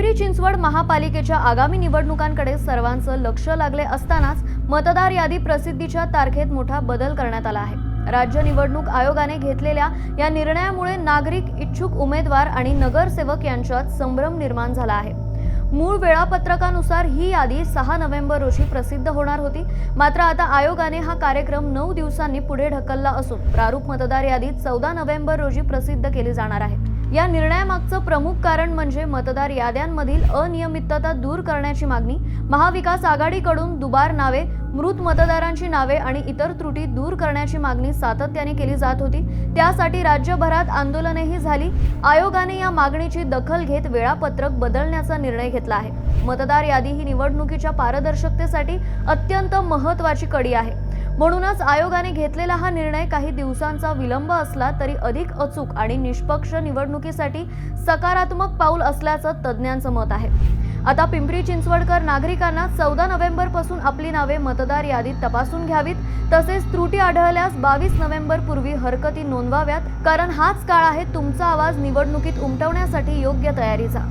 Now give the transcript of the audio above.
पिंपरी चिंचवड महापालिकेच्या आगामी निवडणुकांकडे सर्वांचं लक्ष लागले असतानाच मतदार यादी प्रसिद्धीच्या तारखेत मोठा बदल करण्यात आला आहे. राज्य निवडणूक आयोगाने घेतलेल्या या निर्णयामुळे नागरिक इच्छुक उमेदवार आणि नगरसेवक यांच्यात संभ्रम निर्माण झाला आहे. मूळ वेळापत्रकानुसार ही यादी सहा नोव्हेंबर रोजी प्रसिद्ध होणार होती. मात्र आता आयोगाने हा कार्यक्रम नऊ दिवसांनी पुढे ढकलला असून प्रारूप मतदार यादी चौदा नोव्हेंबर रोजी प्रसिद्ध केली जाणार आहे. या निर्णयामागचं प्रमुख कारण म्हणजे मतदार याद्यांमधील अनियमितता दूर करण्याची मागणी महाविकास आघाडीकडून दुबार नावे मृत मतदारांची नावे आणि इतर त्रुटी दूर करण्याची मागणी सातत्याने केली जात होती. त्यासाठी राज्यभरात आंदोलनेही झाली. आयोगाने या मागणीची दखल घेत वेळापत्रक बदलण्याचा निर्णय घेतला आहे. मतदार यादी ही निवडणुकीच्या पारदर्शकतेसाठी अत्यंत महत्वाची कडी आहे. म्हणूनच आयोगाने घेतलेला हा निर्णय काही दिवसांचा विलंब असला तरी अधिक अचूक आणि निष्पक्ष निवडणुकीसाठी सकारात्मक पाऊल असल्याचं तज्ज्ञांचं मत आहे. आता पिंपरी चिंचवडकर नागरिकांना चौदा नोव्हेंबरपासून आपली नावे मतदार यादीत तपासून घ्यावीत तसेच त्रुटी आढळल्यास बावीस नोव्हेंबर पूर्वी हरकती नोंदवाव्यात कारण हाच काळ आहे तुमचा आवाज निवडणुकीत उमटवण्यासाठी योग्य तयारीचा.